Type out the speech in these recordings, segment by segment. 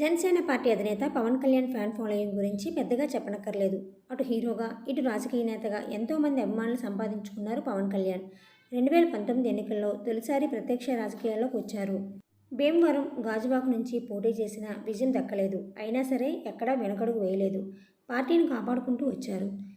Janasena party అధినేత Pawan Kalyan fan following గురించి పెద్దగా చెప్పనక్కర్లేదు. అటు హీరోగా ఇటు రాజకీయ నేతగా ఎంతోమంది అభిమానులు సంపాదించుకున్నారు పవన్ కళ్యాణ్. రెండు వేల పంతొమ్మిది ఎన్నికల్లో తొలిసారి ప్రత్యక్ష రాజకీయాల్లోకి వచ్చారు. భీమవరం గాజువాక నుంచి పోటీ చేసిన విజయం దక్కలేదు. అయినా సరే ఎక్కడా వెనకడుగు వేయలేదు. పార్టీని కాపాడుకుంటూ వచ్చారు.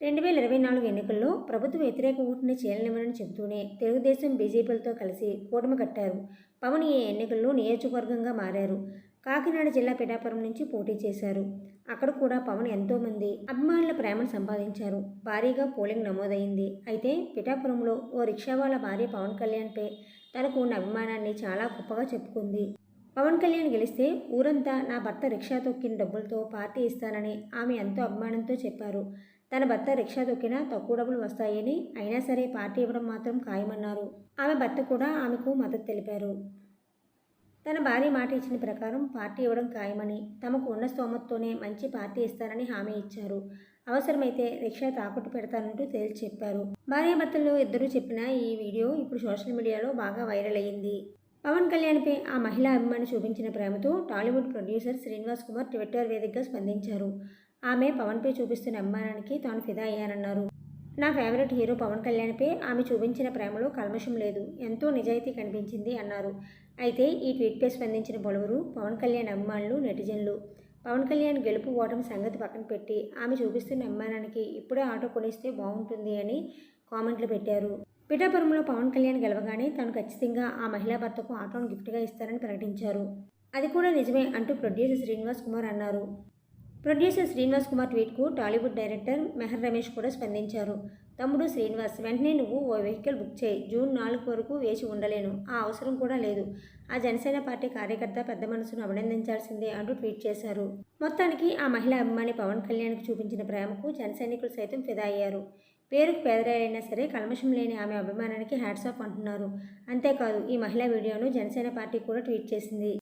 రెండు వేల ఇరవై నాలుగు ఎన్నికల్లో ప్రభుత్వ వ్యతిరేక ఓటుని చేయనివ్వనని చెబుతూనే తెలుగుదేశం బీజేపీలతో కలిసి కూటమి కట్టారు. పవన్ ఈ ఎన్నికల్లో నియోజకవర్గంగా మారారు. కాకినాడ జిల్లా పిఠాపురం నుంచి పోటీ చేశారు. అక్కడ కూడా పవన్ ఎంతోమంది అభిమానుల ప్రేమను సంపాదించారు. భారీగా పోలింగ్ నమోదైంది. అయితే పిఠాపురంలో ఓ రిక్షా వాళ్ళ భార్య పవన్ కళ్యాణ్పై తనకు ఉన్న అభిమానాన్ని చాలా గొప్పగా చెప్పుకుంది. పవన్ కళ్యాణ్ గెలిస్తే ఊరంతా నా భర్త రిక్షా తొక్కిన డబ్బులతో పార్టీ ఇస్తానని ఆమె ఎంతో అభిమానంతో చెప్పారు. తన భర్త రిక్షా తొక్కినా తక్కువ డబ్బులు వస్తాయని అయినా సరే పార్టీ ఇవ్వడం మాత్రం ఖాయమన్నారు. ఆమె భర్త కూడా ఆమెకు మద్దతు తెలిపారు. తన భార్య మాట ఇచ్చిన ప్రకారం పార్టీ ఇవ్వడం ఖాయమని తమకు ఉన్న స్తోమతతోనే మంచి పార్టీ ఇస్తానని హామీ ఇచ్చారు. అవసరమైతే రిక్షా తాకట్టు పెడతానంటూ తేల్చి చెప్పారు. భార్యాభర్తల్లో ఇద్దరూ చెప్పిన ఈ వీడియో ఇప్పుడు సోషల్ మీడియాలో బాగా వైరల్ అయ్యింది. పవన్ కళ్యాణ్పై ఆ మహిళా అభిమాని చూపించిన ప్రేమతో Tollywood producer Srinivas Kumar Twitter వేదికగా స్పందించారు. ఆమె పవన్పై చూపిస్తున్న అభిమానానికి తాను ఫిదా అయ్యానన్నారు. నా ఫేవరెట్ హీరో పవన్ కళ్యాణ్పై ఆమె చూపించిన ప్రేమలో కల్మషం లేదు. ఎంతో నిజాయితీ కనిపించింది అన్నారు. అయితే ఈ ట్వీట్పై స్పందించిన పలువురు పవన్ కళ్యాణ్ అభిమానులు నెటిజన్లు. పవన్ కళ్యాణ్ గెలుపు ఓటమి సంగతి పక్కన పెట్టి ఆమె చూపిస్తున్న అభిమానానికి ఇప్పుడే ఆటో కొనిస్తే బాగుంటుంది అని కామెంట్లు పెట్టారు. పిఠాపురంలో పవన్ కళ్యాణ్ గెలవగానే తాను ఖచ్చితంగా ఆ మహిళా భర్తకు ఆటోను గిఫ్ట్గా ఇస్తారని ప్రకటించారు. అది కూడా నిజమే అంటూ ప్రొడ్యూసర్ శ్రీనివాస్ కుమార్ అన్నారు. ప్రొడ్యూసర్ శ్రీనివాస్ కుమార్ ట్వీట్కు టాలీవుడ్ డైరెక్టర్ మెహర్ రమేష్ కూడా స్పందించారు. తమ్ముడు శ్రీనివాస్ వెంటనే నువ్వు ఓ వెహికల్ బుక్ చేయి. జూన్ నాలుగు వరకు వేచి ఉండలేను. ఆ అవసరం కూడా లేదు. ఆ జనసేన పార్టీ కార్యకర్త పెద్ద మనసును అభినందించాల్సిందే అంటూ ట్వీట్ చేశారు. మొత్తానికి ఆ మహిళా అభిమాని పవన్ కళ్యాణ్కి చూపించిన ప్రేమకు జనసైనికులు సైతం ఫిదా అయ్యారు. పేరుకు పేదరాలైనా సరే కల్మషం లేని ఆమె అభిమానానికి హ్యాట్స్ అంటున్నారు. అంతేకాదు ఈ మహిళా వీడియోను జనసేన పార్టీ కూడా ట్వీట్ చేసింది.